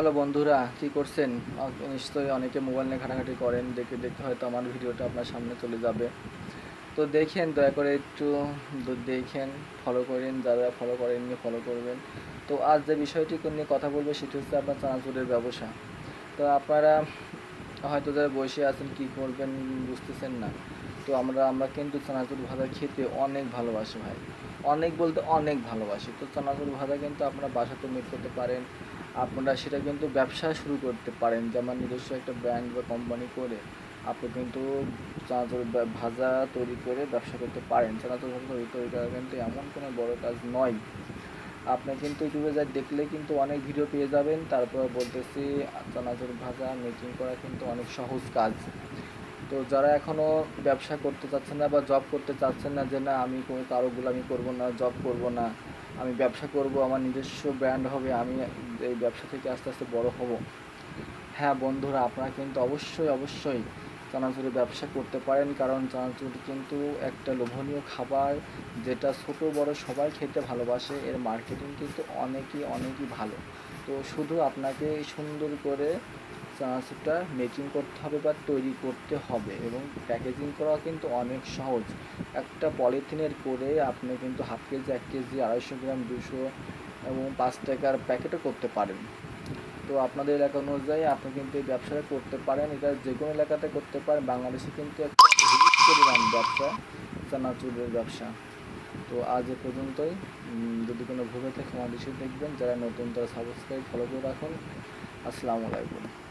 Hello বন্ধুরা, কি করছেন? নিশ্চয়ই অনেকে মোবাইল নিয়ে ঘাটাঘাটি করেন, দেখে দেখতে হয়তো আমার ভিডিওটা আপনার সামনে চলে যাবে। তো দেখেন, দয়া করে একটু দেখেন ফলো করেন, যারা ফলো করেন নিয়ে ফলো করবেন। তো আজ যে বিষয়টি নিয়ে কথা বলবে, সেটি হচ্ছে আপনার চানাচুরের ব্যবসা। তো আপনারা হয়তো যারা বসে আছেন, কি করবেন বুঝতেছেন না। তো আমরা আমরা কিন্তু চানাচুর ভাজা খেতে অনেক ভালোবাসি ভাই। অনেক বলতে অনেক ভালোবাসি। তো চানাচুর ভাজা কিন্তু আপনারা বাসাতে মেক করতে পারেন। আপনারা সেটা কিন্তু ব্যবসা শুরু করতে পারেন। যেমন নিজস্ব একটা ব্র্যান্ড বা কোম্পানি করে আপনি কিন্তু চানাচুর ভাজা তৈরি করে ব্যবসা করতে পারেন। চানাচুর ভাজা তৈরি করা কিন্তু এমন কোনো বড় কাজ নয়। আপনি কিন্তু ইউটিউবে যা দেখলে কিন্তু অনেক ভিডিও পেয়ে যাবেন। তারপর বলতেছি চানাচুর ভাজা মেকিং করা কিন্তু অনেক সহজ কাজ। তো যারা এখনও ব্যবসা করতে চাচ্ছেন না বা জব করতে চাচ্ছেন না যে, না, আমি কোনো কারও গোলামি করব না জব করব না, আমি ব্যবসা করব, আমার নিজস্ব ব্র্যান্ড হবে, আমি এই ব্যবসা থেকে আস্তে আস্তে বড় হব। হ্যাঁ বন্ধুরা, আপনারা কিন্তু অবশ্যই অবশ্যই চানাচুরের ব্যবসা করতে পারেন, কারণ চানাচুর কিন্তু একটা লোভনীয় খাবার যেটা ছোট, বড় সবাই খেতে ভালোবাসে। এর মার্কেটিং কিন্তু অনেকই অনেকই ভালো। তো শুধু আপনাকে সুন্দর করে চানাচুরটা মেকিং করতে হবে বা তৈরি করতে হবে এবং প্যাকেজিং করা কিন্তু অনেক সহজ। একটা পলিথিনের করে আপনি কিন্তু হাফ কেজি, এক কেজি, আড়াইশো গ্রাম, দুশো এবং পাঁচ টাকার প্যাকেটও করতে পারেন। তো আপনাদের এলাকা অনুযায়ী আপনি কিন্তু এই ব্যবসাটা করতে পারেন। এটা যে কোনো এলাকাতে করতে পারেন। বাংলাদেশে কিন্তু একটা হিউজ পরিমাণ ব্যবসা, চানাচুরের ব্যবসা। তো আজ এ পর্যন্তই। যদি কোনো ভূমিকা থাকে, আমাদের দেখবেন। যারা নতুন, তারা সাবস্ক্রাইব ফলো করে রাখুন। আসসালামু আলাইকুম।